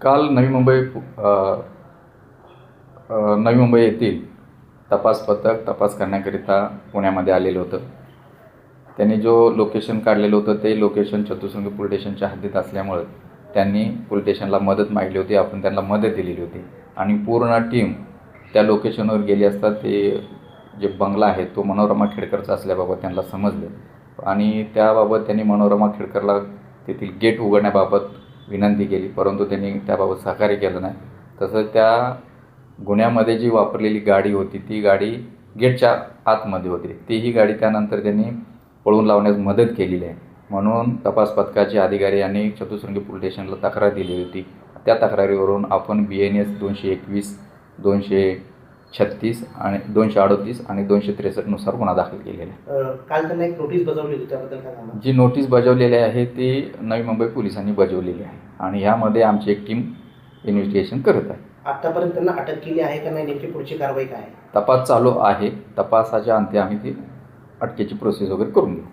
काल नवी मुंबई नवी मुंबई येथील तपास पथक तपास करण्याकरिता पुण्यामध्ये आलेलं होतं. त्यांनी जो लोकेशन काढलेलं होतं ते लोकेशन चतुसंग पोलीस स्टेशनच्या हद्दीत असल्यामुळं त्यांनी पोलीस स्टेशनला मदत मागली होती. आपण त्यांना मदत दिलेली होती. आणि पूर्ण टीम त्या लोकेशनवर गेली असता ते जे बंगला आहे तो मनोरमा खेडकरचा असल्याबाबत त्यांना समजलं. आणि त्याबाबत त्यांनी मनोरमा खेडकरला तेथील गेट उघडण्याबाबत विनंती केली परंतु त्यांनी त्याबाबत सहकार्य केलं नाही. तसंच त्या गुन्ह्यामध्ये जी वापरलेली गाडी होती ती गाडी गेटच्या आतमध्ये होती. तीही गाडी त्यानंतर त्यांनी पळून लावण्यास मदत केलेली आहे. म्हणून तपास पथकाचे अधिकारी यांनी चतुसृंगी पोलीस स्टेशनला तक्रार दिली होती. त्या तक्रारीवरून आपण बी एन एस दोनशे एकवीस दोनशे छत्तीस आणि दोनशे अडोतीस आणि दोनशे त्रेसष्टनुसार गुन्हा दाखल केलेला आहे. काल त्यांना एक नोटीस बजावली होती त्याबद्दल काय सांगा जी नोटीस बजावलेली आहे ती नवी मुंबई पोलिसांनी बजावलेली आहे. आणि ह्यामध्ये आमची एक टीम इन्व्हेस्टिगेशन करत आहे. आतापर्यंत त्यांना अटक केली आहे का नाही नेमकी पुढची कारवाई काय तपास चालू आहे. तपासाच्या अंती आम्ही ती अटकेची प्रोसेस वगैरे करून घेऊ